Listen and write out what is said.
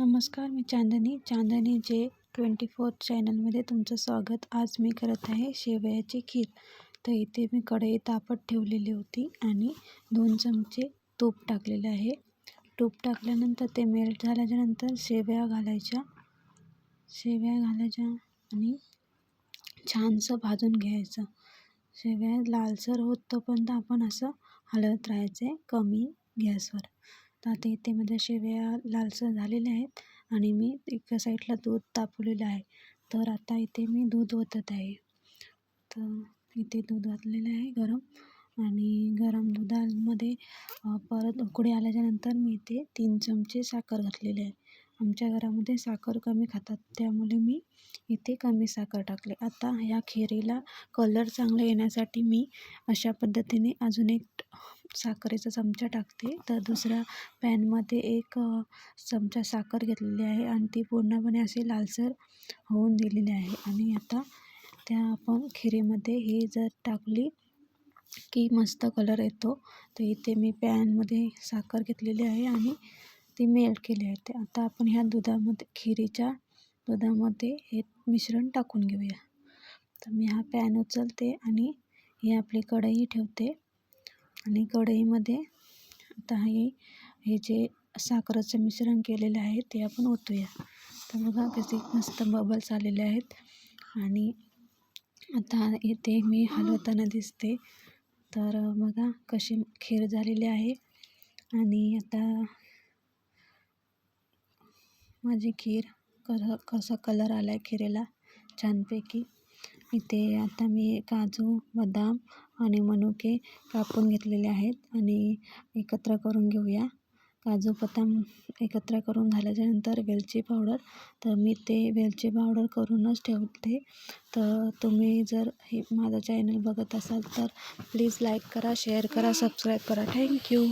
नमस्कार मी चांदनी. चांदनी जे twenty four चॅनलमध्ये तुमचं स्वागत. आज मी करत आहे शेवयाची खीर. तर इथे मी कढई तापत ठेवलेली होती आणि दोन चमचे तूप टाकलेले आहे. तूप टाकल्यानंतर ते मेल्ट झाल्याच्यानंतर शेवया घालायच्या. शेवया घालायच्या आणि छानसं भाजून घ्यायचं. शेवया लालसर होत तोपर्यंत आपण असं हलवत राहायचं आहे. कमी गॅसवर. आता इथे माझ्या शेवया लालसर झालेल्या आहेत आणि मी एका साईडला दूध तापवलेलं आहे. तर आता इथे मी दूध ओतत आहे. तर इथे दूध ओतलेलं आहे गरम आणि गरम दुधामध्ये परत उकडे आल्याच्यानंतर मी इथे तीन चमचे साखर घातलेली आहे. आमच्या घरामध्ये साखर कमी खातात त्यामुळे मी इथे कमी साखर टाकले. आता ह्या खिरीला कलर चांगला येण्यासाठी मी अशा पद्धतीने अजून एक साखरेचा चमचा टाकते. तर दुसऱ्या पॅनमध्ये एक चमचा साखर घेतलेली आहे आणि ती पूर्णपणे अशी लालसर होऊन दिलेली आहे. आणि आता त्या आपण खिरीमध्ये ही जर टाकली की मस्त कलर येतो तर इथे मी पॅनमध्ये साखर घेतलेली आहे आणि ती मेल्ट केली आहे. ते आता आपण ह्या दुधामध्ये खिरीच्या दुधामध्ये हे मिश्रण टाकून घेऊया. तर मी हा पॅन उचलते आणि ही आपली कढई ठेवते. आणि कढईमध्ये आता हे हे जे साखरेचं मिश्रण केलेलं आहे ते आपण ओतूया. तर बघा कसे मस्त बबल्स आलेले आहेत. आणि आता इथे मी हलवताना दिसते. तर बघा कशी खीर झालेली आहे. आणि आता माझी खीर कसं कसा कलर आला आहे खिरेला? छानपैकी. इथे आता मी काजू बदाम आणि मनुके कापून घेतलेले आहेत आणि एकत्र करून घेऊया. काजू बदाम एकत्र करून झाल्याच्यानंतर वेलची पावडर. तर मी ते वेलची पावडर करूनच ठेवते. तर तुम्ही जर हे माझं चॅनल बघत असाल तर प्लीज लाईक करा शेअर करा सबस्क्राईब करा. Thank you.